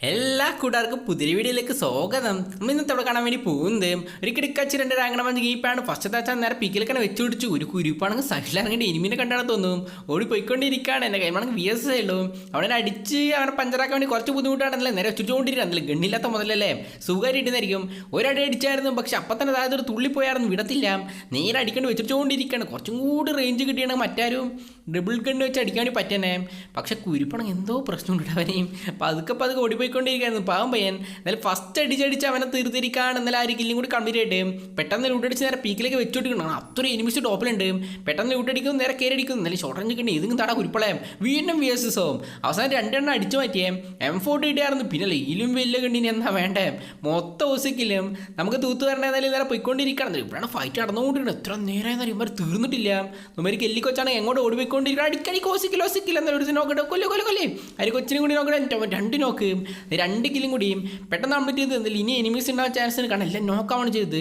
എല്ലാ കൂട്ടുകാർക്കും പുതിയ വീഡിയോയിലേക്ക് സ്വാഗതം. നമ്മൾ ഇന്നത്തെ അവിടെ കാണാൻ വേണ്ടി പോകുന്നത് ഒരു കിടക്കാച്ചി രണ്ട് റാങ്ങണമെന്ന് ഗീപ്പാണ് ഫസ്റ്റ് താച്ചാൽ നേരെ പിക്കിലൊക്കെ വെച്ചു പിടിച്ചു. ഒരു കുരുപ്പാണെങ്കിൽ സഹിലാണെങ്കിൽ ഇനിമിനെ കണ്ടാണ് തോന്നും ഓടി പോയിക്കൊണ്ടിരിക്കുകയാണ്. എന്റെ കൈമാണെങ്കിൽ വി എസ് ഉള്ളൂ. അവനെ അടിച്ച് അവനെ പഞ്ചറാക്കാൻ വേണ്ടി കുറച്ച് ബുദ്ധിമുട്ടാണല്ലേ? നേരെ വെച്ചുകൊണ്ടിരിക്കുന്നല്ലേ ഗണ്ണില്ലാത്ത മുതലല്ലേ? സുഖമായിട്ടിരുന്നായിരിക്കും ഒരടി അടിച്ചായിരുന്നു. പക്ഷെ അപ്പം തന്നെ അതായത് ഒരു തുള്ളി പോയായിരുന്നു. വിടത്തില്ല. നേരെ അടിക്കേണ്ടി വെച്ചിട്ടുകൊണ്ടിരിക്കുകയാണ്. കുറച്ചും കൂടി റേഞ്ച് കിട്ടിയാണ് മറ്റാരും ഡബിൾ ഗണ്ണ് വെച്ച് അടിക്കാൻ വേണ്ടി പറ്റണേ പക്ഷെ കുരുപ്പണം എന്തോ പ്രശ്നമുണ്ട് അവനെയും പതുക്കെ പതുക്കെ ഓടിപ്പോയിക്കൊണ്ടിരിക്കുകയായിരുന്നു പാവം പയ്യൻ. എന്നാലും ഫസ്റ്റ് അടിച്ചടിച്ച് അവനെ തീർത്തിരിക്കാണ് എന്നാലും ആ കില്ലും കൂടി കംപ്ലീറ്റ് ആയിട്ട് പെട്ടെന്ന് ലൂട്ടടിച്ച് നേരെ പീക്കിലേക്ക് വെച്ചോട്ടിക്കണം അത്രയും എനിമിസ് ടോപ്പിലുണ്ട്. പെട്ടെന്ന് ലൂട്ടടിക്കും നേരെ കയറി അടിക്കും എന്നാലും ഷോർട്ട് റേഞ്ച് കിട്ടി. ഇതും തട കുരുപ്പളയം. വീണ്ടും വി എസ് എസ് അവസാനം രണ്ടെണ്ണം അടിച്ചു മാറ്റിയേ. എം ഫോർട്ടി ഇട്ടായിരുന്നു പിന്നെ ലീലും വലിയ കണ്ടിനി എന്താ വേണ്ടേ? മൊത്തം ഓസിക്കിലും നമുക്ക് തൂത്ത് വരണേ എന്നാലും നേരെ പോയിക്കൊണ്ടിരിക്കണം ഇവിടെയാണ് ഫൈറ്റ് നടന്നുകൊണ്ടിരിക്കുന്നത്. എത്ര നേരം ഇവർ തീർന്നിട്ടില്ല. നമ്മര് എല്ലിക്കൊച്ചാണ് എങ്ങോട്ട് ഓടിപ്പോയിക്കൊണ്ടിരിക്കണം അടിക്കടി ഓസിക്കില്ല എന്നാലും ഒരു നോക്കട്ടെ കൊല്ലേ കൊല്ലേ കൊല്ലേ. അരി കൊച്ചിനും കൂടി നോക്കട്ടെ രണ്ട് നോക്ക് രണ്ട് കില്ലും കൂടിയും. പെട്ടെന്ന് കംപ്ലീറ്റ് ചെയ്ത് തന്നില്ല ഇനി എനിമീസ് ഉണ്ടാകാൻ ചാൻസ് കാരണം എല്ലാം നോക്കാവാണ് ചെയ്ത്.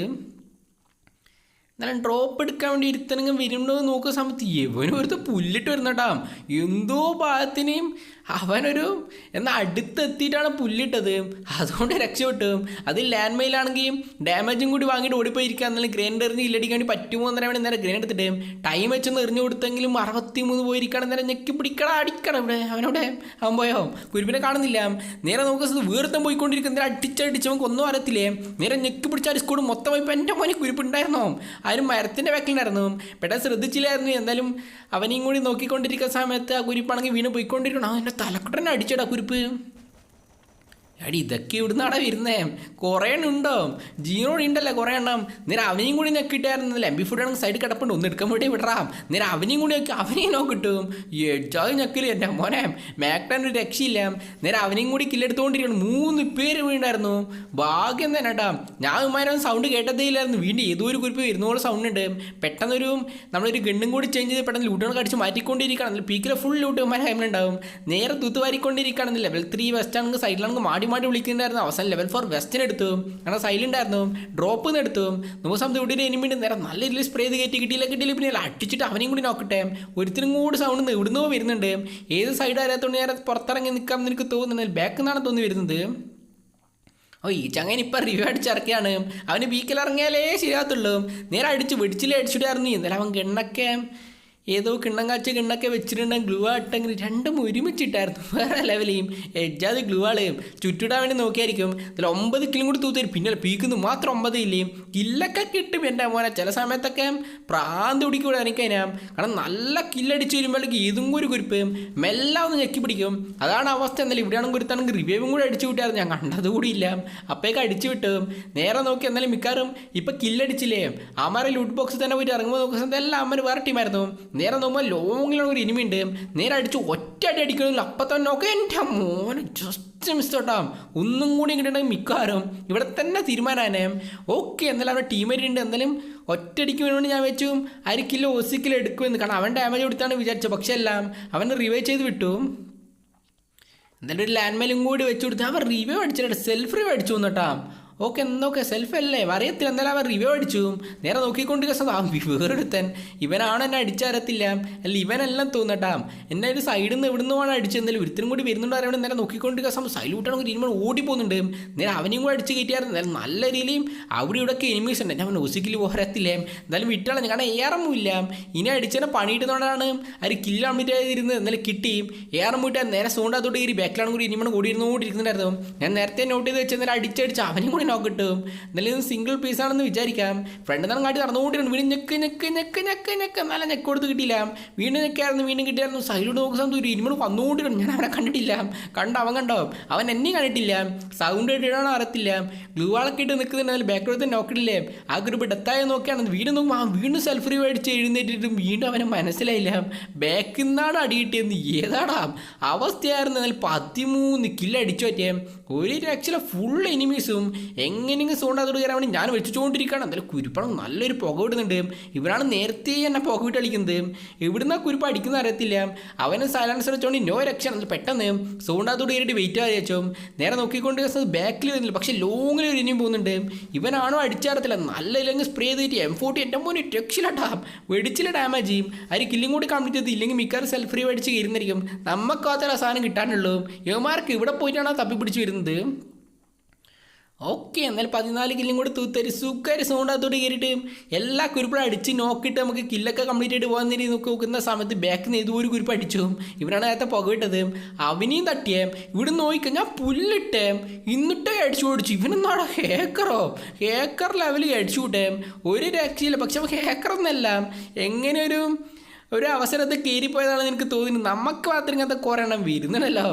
എന്നാലും ഡ്രോപ്പ് എടുക്കാൻ വേണ്ടി ഇരുത്തണമെങ്കിൽ വരുന്നുണ്ടോ എന്ന് നോക്കുന്ന സമയത്ത് എവനും ഒരുത്ത പുല്ലിട്ട് വരുന്നട്ടാ എന്തോ ഭാഗത്തിനെയും അവനൊരു എന്നാൽ അടുത്തെത്തിയിട്ടാണ് പുല്ലിട്ടത്. അതുകൊണ്ട് രക്ഷപ്പെട്ടു. അത് ലാൻഡ് മെയിലാണെങ്കിൽ ഡാമേജും കൂടി വാങ്ങിയിട്ട് ഓടിപ്പോയിരിക്കുക എന്നാലും ഗ്രേൻഡ് എറിഞ്ഞ് ഇല്ലടിക്കാൻ വേണ്ടി പറ്റുമോ എന്നറിയാൻ വേണ്ടി നേരെ ഗ്രേൻ എടുത്തിട്ട് ടൈം വെച്ചൊന്ന് എറിഞ്ഞു കൊടുത്തെങ്കിലും അറുപത്തി മൂന്ന് പോയിരിക്കണം നേരെ ഞെക്കി പിടിക്കണം അടിക്കണം ഇവിടെ. അവനവിടെ അവൻ പോയോ? കുരുപ്പിനെ കാണുന്നില്ല. നേരെ നമുക്ക് വീർത്തം പോയിക്കൊണ്ടിരിക്കുന്ന. നേരെ അടിച്ചടിച്ച് നമുക്ക് ഒന്നും അറിയത്തില്ലേ? നേരെ ഞെക്കി പിടിച്ച സ്കൂൾ മൊത്തമായി എന്റെ മോനെ കുരുപ്പുണ്ടായിരുന്നോ. ആരും മരത്തിന്റെ വെക്കലുണ്ടായിരുന്നു പെട്ടെന്ന് ശ്രദ്ധിച്ചില്ലായിരുന്നു. എന്തായാലും അവനെയും കൂടി നോക്കിക്കൊണ്ടിരിക്കുന്ന സമയത്ത് ആ കുരിപ്പാണെങ്കിൽ വീണ് പോയിക്കൊണ്ടിരിക്കണം അവന്റെ തലക്കുട്ടനെ അടിച്ചടാ കുരിപ്പ്. അടി ഇതൊക്കെ ഇവിടുന്നാടാ വരുന്നേ. കുറേ ഉണ്ടോ? ജീനോട് ഉണ്ടല്ലേ കുറേ എണ്ണം. നേരെ അവനെയും കൂടി ഞെക്കിട്ടായിരുന്നില്ല എം ബി ഫുഡ് ആണെങ്കിൽ സൈഡ് കിടപ്പുണ്ട്. ഒന്ന് എടുക്കാൻ വേണ്ടി വിടറാം. നേരെ അവനെയും കൂടി നോക്കി അവനെയും നോക്കിട്ടും എഡ്ജാത് ഞെക്കില്ല എന്റെ മോനെ? മാക്ടാൻ ഒരു രക്ഷയില്ല. നേരെ അവനെയും കൂടി കില്ലെടുത്തുകൊണ്ടിരിക്കണം മൂന്ന് പേര് വീണ്ടായിരുന്നു ഭാഗ്യം തന്നെ കേട്ടാ ഞാൻ ഉമ്മാരും സൗണ്ട് കേട്ടതേ ഇല്ലായിരുന്നു വീണ്ടും ഏതോ ഒരു കുറിപ്പ് വരുന്നോളം സൗണ്ട് ഉണ്ട്. പെട്ടെന്നൊരു നമ്മളൊരു ഗണ്ണും കൂടി ചേഞ്ച് ചെയ്ത് പെട്ടെന്ന് ലൂട്ടുകൾ അടിച്ച് മാറ്റിക്കൊണ്ടിരിക്കുകയാണെങ്കിൽ പീക്കിലെ ഫുൾ ലൂട്ട് ഉമ്മാരെ ഹൈമിലുണ്ടാവും നേരെ തൂത്തുവാരിക്കൊണ്ടിരിക്കുകയാണ് ലെവൽ ത്രീ വെസ്റ്റ് ആണെങ്കിൽ സൈഡിലാണെങ്കിൽ മാടി മാടി വിളിക്കുന്നുണ്ടായിരുന്നു. അവസാനം ലെവൽ ഫോർ വെസ്റ്റിന് എടുത്തു. കാരണം സൈലന്റ് ആയിരുന്നു ഡ്രോപ്പ് നിന്ന് എടുത്തു. നമ്മൾ സമയത്ത് ഇവിടെ എനിമിന്റെ നേരം നല്ല രീതിയിൽ സ്പ്രേ ചെയ്ത് കയറ്റി കിട്ടിയില്ല കിട്ടിയില്ല പിന്നെ അടിച്ചിട്ട് അവനെയും കൂടി നോക്കട്ടെ ഒരുത്തിനും കൂടി സൗണ്ട് ഇവിടുന്നോ വരുന്നുണ്ട്. ഏത് സൈഡ് അറിയാത്തതുകൊണ്ട് ഞാൻ പുറത്തിറങ്ങി നിൽക്കാം എന്ന് എനിക്ക് തോന്നുന്നത് ബാക്ക് നിന്നാണ് തോന്നി വരുന്നത്. ഓ ഈ ചങ്ങനെ ഇപ്പം റിവ്യൂ അടിച്ചിറക്കിയാണ് അവന് ബീക്കിൽ ഇറങ്ങിയാലേ ശരിയാകത്തുള്ളൂ. നേരെ അടിച്ച് വെടിച്ചിലേ അടിച്ചിട്ടായിരുന്നു ഇന്നലെ അവൻ കിണ്ണൊക്കെ ഏതോ കിണ്ണം കാച്ച കിണ്ണൊക്കെ വെച്ചിട്ടുണ്ടെങ്കിൽ ഗ്ലൂ ആട്ടെങ്കിൽ രണ്ടും ഒരുമിച്ചിട്ടായിരുന്നു. വേറെ ലെവലെയും എജ്ജാതെ ഗ്ലൂ ആളെയും ചുറ്റിടാൻ വേണ്ടി നോക്കിയായിരിക്കും. അതിൽ ഒമ്പത് കിലും കൂടി തൂത്തരും പിന്നെ പീക്കുന്നു മാത്രം ഒമ്പത് ഇല്ലേയും കില്ലൊക്കെ കിട്ടും എന്റെ മോനെ. ചില സമയത്തൊക്കെ പ്രാന്ത് പിടിക്കൂടെ എനിക്കതിനാ. കാരണം നല്ല കില്ലടിച്ച് വരുമ്പോഴേക്ക് ഏതും കൂടി കുരിപ്പ്. മെല്ലെ ഒന്ന് ഞെക്കി പിടിക്കും. അതാണ് അവസ്ഥ. എന്നാലും ഇവിടെയാണെങ്കിൽ കുരുത്താണെങ്കിൽ റിവ്യൂവും കൂടി അടിച്ചു വിട്ടായിരുന്നു ഞാൻ കണ്ടത് കൂടി ഇല്ല. അപ്പോഴേക്ക് അടിച്ചു വിട്ടും. നേരെ നോക്കി എന്നാലും മിക്കാറും ഇപ്പം കില്ലടിച്ചില്ലേ അമ്മ ലൂട്ട് ബോക്സ് തന്നെ പോയിട്ട് ഇറങ്ങുമ്പോൾ നോക്കുന്നത് എല്ലാം അമ്മ വേറെ ടീമായിരുന്നു നേരെ നോക്കുമ്പോൾ ലോങ്ങിലുള്ള ഒരു ഇനിമി ഉണ്ട്. നേരെ അടിച്ച് ഒറ്റ അടി അടിക്കണമെങ്കിൽ അപ്പം തന്നെ നോക്കാം. എന്റെ മോനെ ജസ്റ്റ് മിസ് തൊട്ടാം ഒന്നും കൂടി കിട്ടണമെങ്കിൽ മിക്കവാറും ഇവിടെ തന്നെ തീരുമാനമാനേ ഓക്കെ എന്നാലും അവിടെ ടീമേറ്റ് ഉണ്ട്. എന്തായാലും ഒറ്റയടിക്ക് വേണ്ടി ഞാൻ വെച്ചു. അരിക്കില്ല കിലോ ഒസി കിലോ എടുക്കുമെന്ന്. കാരണം അവൻ ഡാമേജ് കൊടുത്താണ് വിചാരിച്ചത്. പക്ഷേ എല്ലാം അവനെ റിവൈവ് ചെയ്ത് വിട്ടു. എന്തായാലും ഒരു ലാൻഡ് മെയിലും കൂടി വെച്ചു കൊടുത്ത്. അവൻ റിവൈവ് അടിച്ചിട്ട് സെൽഫ് റിവൈവ് അടിച്ചു എന്നിട്ടാ ഓക്കെ എന്തൊക്കെ സെൽഫ് അല്ലേ? അറിയത്തില്ല എന്തായാലും അവൻ റിവ്യൂ അടിച്ചു. നേരെ നോക്കിക്കൊണ്ടിരിക്കുന്ന വേറെടുത്തൻ ഇവനാണ് എന്നെ അടിച്ചറത്തില്ല അല്ല ഇവനെല്ലാം തോന്നട്ടാ. എന്നെ ഒരു സൈഡിൽ നിന്ന് അടിച്ചത്. എന്തായാലും ഒരുത്തരും കൂടി വരുന്നുണ്ട് അറിയണം നേരെ നോക്കിക്കൊണ്ടിരിക്കുന്ന സമയം സൈലൂട്ടാണെങ്കിൽ ഇരുമ്പോൾ ഓടി പോകുന്നുണ്ട് നേരെ അവനെയും കൂടെ അടിച്ച് കയറ്റിയായിരുന്നു. എന്നാലും നല്ല രീതിയിലും അവിടെ ഇവിടെയൊക്കെ എനിമീസ് ഉണ്ട്. ഞാൻ ഒസിക്കിൽ പോരത്തില്ലേ. എന്തായാലും വിട്ടളഞ്ഞു കാരണം ഏറമില്ല ഇനി അടിച്ചതിനെ പണിയിടുന്നതുകൊണ്ടാണ് അവർ കില്ല് ആയിരുന്നത് എന്നാലും കിട്ടി. ഏറെ പോയിട്ട്. നേരെ സോണ്ടാത്തോട്ട് കയറി ബാക്കിലാണ് കൂടി ഇനിമണ് കൂടി ഇരുന്നുകൊണ്ടിരിക്കുന്നുണ്ടായിരുന്നു ഞാൻ നേരത്തെ നോട്ട് ചെയ്ത് വെച്ചാൽ അടിച്ചടിച്ച് അവനും കൂടി നോക്ക് കിട്ടും. എന്നാലും സിംഗിൾ പീസ് ആണെന്ന് വിചാരിക്കാം. ഫ്രണ്ട് തന്നെ കാട്ടി നടന്നുകൊണ്ടിരുന്നു. വീണ്ടും ഞെക്ക് ഞെക്ക് ഞെക്ക് ഞെക്ക് ഞെക്ക്. നല്ല ഞെക്ക് കൊടുത്ത് കിട്ടിയില്ല. വീണ്ടും ഞെക്കായിരുന്നു വീണ്ടും കിട്ടിയായിരുന്നു. സൈഡിലോട്ട് നോക്കുന്ന സമയത്ത് ഒരു ഇരുമണ് വന്നുകൊണ്ടിരുന്നു. ഞാൻ അവനെ കണ്ടിട്ടില്ല. കണ്ട അവൻ കണ്ടോ? അവൻ എന്നെയും കണ്ടിട്ടില്ല. സൗണ്ട് ഇടാണോ അറിയത്തില്ല. ഗ്ലൂ വാളൊക്കെ ഇട്ട് നിൽക്കുന്നുണ്ടെങ്കിൽ ബാക്കിലോട്ട് നോക്കിട്ടില്ലേ ആ ഗ്രൂപ്പ് ഡെത്തായ നോക്കിയാണ് വീണ്ടും നോക്കുമ്പോൾ ആ വീണ്ടും സെൽഫ് റിവ് അടിച്ച് എഴുന്നേറ്റിട്ടും വീണ്ടും അവനെ മനസ്സിലായില്ല. ബാക്കിൽ നിന്നാണ് അടി കിട്ടിയെന്ന്. ഏതാടാ? അവസ്ഥയായിരുന്നു. എന്നാൽ പതിമൂന്ന് കില്ല് അടിച്ചു പറ്റിയ. ഒരു രക്ഷയിലെ ഫുൾ എനിമീസും എങ്ങനെയെങ്കിലും സോണ്ടാത്തോട് കയറാൻ വേണ്ടി ഞാൻ വെച്ചുകൊണ്ടിരിക്കുകയാണ് എന്തായാലും കുരുപ്പണം നല്ലൊരു പുക വിടുന്നുണ്ട് ഇവരാണ് നേരത്തെ എന്നെ പുക വിട്ട് കളിക്കുന്നത്. ആ കുരുപ്പ് അടിക്കുന്ന അറിയത്തില്ല. അവനെ സൈലൻസർ വെച്ചോണ്ട് നോ രക്ഷ പെട്ടെന്ന് പെട്ടെന്ന് അതോട് കയറിയിട്ട് വെയിറ്റ് ആയിരിച്ചോ നേരെ നോക്കിക്കൊണ്ട് ബാക്കിൽ വരുന്നില്ല. പക്ഷെ ലോങ്ങിൽ ഒരു ഇനിയും പോകുന്നുണ്ട്. ഇവനാണോ അടിച്ചാറത്തില്ല നല്ല ഇല്ലെങ്കിൽ സ്പ്രേ ചെയ്തിട്ട് എം ഫോർട്ടി എന്റെ മോനെ രക്ഷിലട്ടാ വെടിച്ചില്ല ഡാമേജ് ചെയ്യും. ആര് കില്ലും കൂടി കംപ്ലീറ്റ് ചെയ്ത് ഇല്ലെങ്കിൽ മിക്കവാറും സെൽഫ് ഫ്രീ അടിച്ച് കയറുന്നതായിരിക്കും. നമുക്കാത്തൊരു സാധനം കിട്ടാനുള്ളൂ. യുവമാർക്ക് ഇവിടെ പോയിട്ടാണ് തപ്പി പിടിച്ച് വരുന്നത്. ഓക്കെ എന്നാൽ പതിനാല് കില്ലും കൂടി തൂത്തരി സുഖര് സൗണ്ടാത്തോട്ട് കയറിയിട്ട് എല്ലാ കുരുപ്പും അടിച്ച് നോക്കിയിട്ട് നമുക്ക് കില്ലൊക്കെ കംപ്ലീറ്റ് ആയിട്ട് പോകാൻ നേരി നോക്കി നോക്കുന്ന സമയത്ത് ബാക്കിൽ നിന്ന് ഏതോ ഒരു കുരുപ്പ് അടിച്ചു. ഇവരാണ് നേരത്തെ പുകവിട്ടത് അവനെയും തട്ടിയേ. ഇവിടെ ഞാൻ പുല്ലിട്ടേ. ഇന്നിട്ടേ അടിച്ചു ഓടിച്ചു ഇവനെന്നാടാ ഹേക്കറോ ഹേക്കർ ലെവലിൽ അടിച്ചു വിട്ടേ ഒരു രക്ഷയില്ല. പക്ഷെ അവൻ ഹേക്കറൊന്നല്ല എങ്ങനെ ഒരു ഒരു അവസരത്തിൽ കീറിപ്പോയതാണെന്ന് എനിക്ക് തോന്നുന്നു. നമുക്ക് മാത്രം ഇങ്ങനത്തെ കുറേ എണ്ണം വരുന്നുണ്ടല്ലോ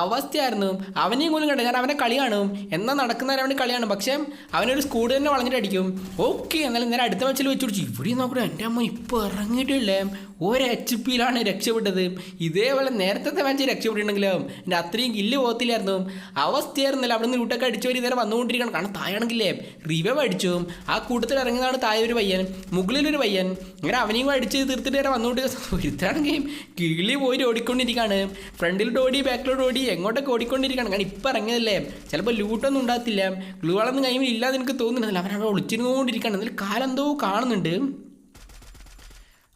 അവസ്ഥയായിരുന്നു. അവനെയും പോലും കണ്ടു ഞാൻ അവനെ കളി കാണും. നടക്കുന്ന നടക്കുന്നവരെ അവന് കളിയാണ് പക്ഷേ അവനൊരു സ്കൂഡ് തന്നെ വളഞ്ഞിട്ട് അടിക്കും ഓക്കെ എന്നാലും നേരെ അടുത്ത മച്ചിൽ വെച്ചു ഇവിടെ നോക്കണം എന്റെ അമ്മ ഇപ്പോൾ ഇറങ്ങിയിട്ടില്ലേ? ഒരു എച്ച് പിയിലാണ് രക്ഷപ്പെട്ടത്. ഇതേപോലെ നേരത്തെ മാച്ച് രക്ഷപ്പെട്ടിട്ടുണ്ടെങ്കിലും എന്റെ അത്രയും കില്ല് പോകത്തില്ലായിരുന്നു. അവസ്ഥയായിരുന്നില്ല അവിടെ നിന്ന് ലൂട്ടൊക്കെ അടിച്ചവർ ഇതുവരെ വന്നുകൊണ്ടിരിക്കണം കാരണം തായാണെങ്കിലേ റിവൈവ് അടിച്ചു. ആ കൂട്ടത്തിൽ ഇറങ്ങുന്നതാണ് താഴെ ഒരു പയ്യൻ മുകളിലൊരു പയ്യൻ. അങ്ങനെ അവനെയും അടിച്ച് തീർത്തിട്ട് വരെ വന്നുകൊണ്ടിരിക്കുക ഒരുത്താണെങ്കിൽ കിളി പോയി ഓടിക്കൊണ്ടിരിക്കുകയാണ്. ഫ്രണ്ടിലോട്ട് ഓടി ബാക്കിലോട്ട് ഓടി എങ്ങോട്ടൊക്കെ ഓടിക്കൊണ്ടിരിക്കുകയാണ്. കാരണം ഇപ്പം ഇറങ്ങിയതല്ലേ ചിലപ്പോൾ ലൂട്ടൊന്നും ഉണ്ടാകത്തില്ല. ഗ്ലൂ വളൊന്നും കൈമിൽ ഇല്ലാതെ എനിക്ക് തോന്നുന്നില്ല. അവനവിടെ ഒളിച്ചിരുന്നുകൊണ്ടിരിക്കുകയാണ്. എന്നാലും കാലം എന്തോ കാണുന്നുണ്ട്.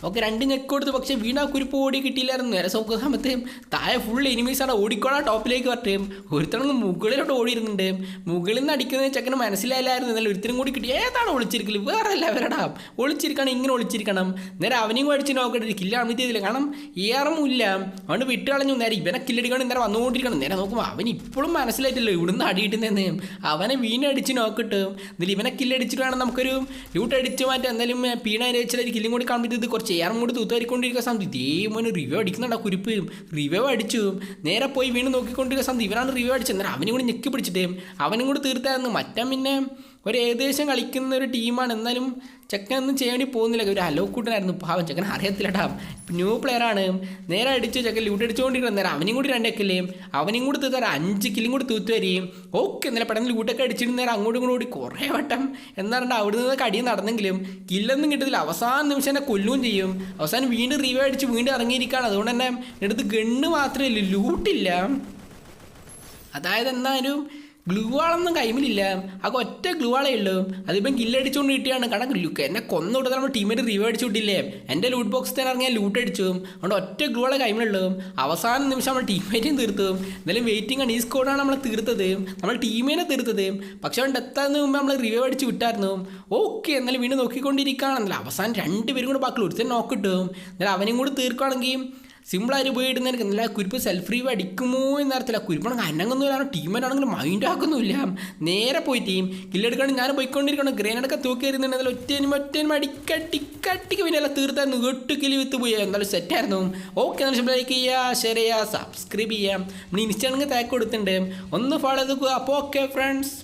ഓക്കെ രണ്ട് ഞെക്ക് കൊടുത്തു പക്ഷെ വീണ കുരിപ്പ് ഓടി കിട്ടിയില്ലായിരുന്നു. നേരെ സൗഖ്യ സമയത്ത് താഴെ ഫുൾ എനിമീസാണ് ഓടിക്കോളാം ടോപ്പിലേക്ക് പറ്റേം ഒരുത്തണങ്ങ് മുകളിലോട്ട് ഓടിയിരുന്നുണ്ട്. മുകളിൽ നിന്ന് അടിക്കുന്ന ചെക്കന് മനസ്സിലായില്ലായിരുന്നു. എന്നാലും ഒരുത്തരും കൂടി കിട്ടി. ഏതാണ് ഒളിച്ചിരിക്കൽ? വേറെ അല്ല അവരടാ ഒളിച്ചിരിക്കണം ഇങ്ങനെ ഒളിച്ചിരിക്കണം. നേരെ അവനെയും അടിച്ച് നോക്കട്ടെ കില്ല അമിറ്റ് ചെയ്തില്ല കാരണം ഏറമില്ല അതുകൊണ്ട് വിട്ട് കളഞ്ഞു. നേരെ ഇവനെ കില്ലടിക്കണം നേരെ വന്നുകൊണ്ടിരിക്കണം. നേരെ നോക്കുമ്പോൾ അവൻ ഇപ്പോഴും മനസ്സിലായിട്ടില്ല ഇവിടുന്ന് അടിയിട്ടുന്നതെന്ന് അവനെ വീണടിച്ച് നോക്കിട്ട് എന്നിട്ട് ഇവനെ കില്ലടിച്ചിട്ട് വേണം നമുക്കൊരു ലൂട്ട് അടിച്ച് മാറ്റാം. എന്തായാലും പീണ അരച്ചിട്ട് കില്ലും കൂടി കാണുമ്പോൾ ഇത് കുറച്ച് ചെയ്യാറും കൂടി തൂത്തുവരിക്കൊണ്ടിരിക്കുന്ന സമയത്ത് ഇതേ മോന് റിവ്യൂ അടിക്കുന്നുണ്ട് കുരിപ്പ്. റിവ്യൂ അടിച്ചു. നേരെ പോയി വീണ് നോക്കിക്കൊണ്ടിരിക്കുന്ന സമയത്ത് ഇവരാണ് റിവ്യൂ അടിച്ചത്. നേരം അവനും കൂടി ഞെക്കി പിടിച്ചിട്ട് അവനും കൂടി തീർത്തായിരുന്നു. മറ്റം പിന്നെ ഒരു ഏകദേശം കളിക്കുന്ന ഒരു ടീമാണ്. എന്നാലും ചെക്കൻ ഒന്നും ചെയ്യാൻ വേണ്ടി പോകുന്നില്ല. ഒരു അലോക്കൂട്ടനായിരുന്നു പാവം ചെക്കൻ അറിയത്തില്ലടാ ന്യൂ പ്ലെയറാണ് നേരെ അടിച്ച് ചെക്കൻ ലൂട്ട് അടിച്ചുകൊണ്ടിരിക്കണം നേരം അവനും കൂടി രണ്ടേക്കല്ലേ അവനും കൂടി തീർത്താൽ അഞ്ച് കില്ലും കൂടി തൂത്ത് വരികയും. ഓക്കെ എന്നാലും പെട്ടെന്ന് ലൂട്ടൊക്കെ അടിച്ചിട്ട് നേരം അങ്ങോട്ടും ഇങ്ങോട്ടും ഓടി. കുറേ വട്ടം എന്ന് പറഞ്ഞാൽ അവിടെ നിന്ന് അടിയും നടന്നെങ്കിലും കില്ലൊന്നും കിട്ടത്തില്ല. അവസാന നിമിഷം എന്നെ കൊല്ലുകയും ചെയ്യും. അവസാനം വീണ്ടും റിവ്യൂ അടിച്ച് വീണ്ടും ഇറങ്ങിയിരിക്കുകയാണ്. അതുകൊണ്ട് തന്നെ എടുത്ത് ഗണ്ണ് മാത്രമേ ഇല്ലൂ. ലൂട്ടില്ല അതായത് എന്നാലും ഗ്ലൂ വാളൊന്നും കൈമിലില്ല. ആ ഒറ്റ ഗ്ലൂ വാളേ ഉള്ളൂ. അതിപ്പം കില്ലടിച്ചുകൊണ്ട് കിട്ടിയാണ് കാരണം ലുക്ക് എന്നെ കൊന്നു കൊടുത്താൽ നമ്മൾ ടീമേറ്റ് റിവ്യൂ അടിച്ചു വിട്ടില്ലേ? എന്റെ ലൂട്ട് ബോക്സ് തന്നെ ഇറങ്ങിയാൽ ലൂട്ട് അടിച്ചു. അതുകൊണ്ട് ഒറ്റ ഗ്ലൂ വാളെ കൈമിലുള്ളൂ. അവസാന നിമിഷം നമ്മൾ ടീമേറ്റും തീർത്തു. എന്തായാലും വെയിറ്റിംഗ് ആണ്. ഈ സ്കോഡാണ് നമ്മൾ തീർത്തത്. നമ്മൾ ടീമിനെ തീർത്തത്. പക്ഷേ അവൻ എത്താന്ന് മുമ്പ് നമ്മൾ റിവ്യൂ അടിച്ച് വിട്ടായിരുന്നു. ഓക്കെ എന്നാലും വീണ്ടും നോക്കിക്കൊണ്ടിരിക്കുകയാണെന്നല്ല അവസാനം രണ്ട് പേരും കൂടെ ബാക്കി ഒരുത്തൻ നോക്കിട്ടും എന്നാലും അവനും കൂടി തീർക്കുകയാണെങ്കിൽ സിമ്പിളായിട്ട് പോയിട്ട് എനിക്ക് നല്ല കുരിപ്പ് സെൽഫ് റീവ് അടിക്കുമോ എന്നറിയത്തില്ല കുരിപ്പാണെങ്കിൽ ടീം ആണെങ്കിലും മൈൻഡ് ആക്കുന്നില്ല നേരെ പോയി ടീം കില്ലെടുക്കണം ഞാൻ പോയിക്കൊണ്ടിരിക്കണം ഗ്രേനടൊക്കെ തൂക്കി എറിയുന്നുണ്ടെങ്കിൽ ഒറ്റനും ഒറ്റനും അടിക്കട്ടിക്കട്ടിക്ക് പിന്നെ എല്ലാം തീർത്തായിരുന്നു എട്ട് കിലി വിത്ത് പോയി. എന്തായാലും സെറ്റായിരുന്നു ഓക്കെ എന്നാൽ ലൈക്ക് ചെയ്യുക ഷെയർ ചെയ്യുക സബ്സ്ക്രൈബ് ചെയ്യാം നമ്മൾ ഇൻസ്റ്റാണെങ്കിൽ താക്ക് കൊടുത്തിട്ടുണ്ട്. ഒന്ന് ഫോളോ ചെയ്ത് അപ്പോൾ ഓക്കെ ഫ്രണ്ട്സ്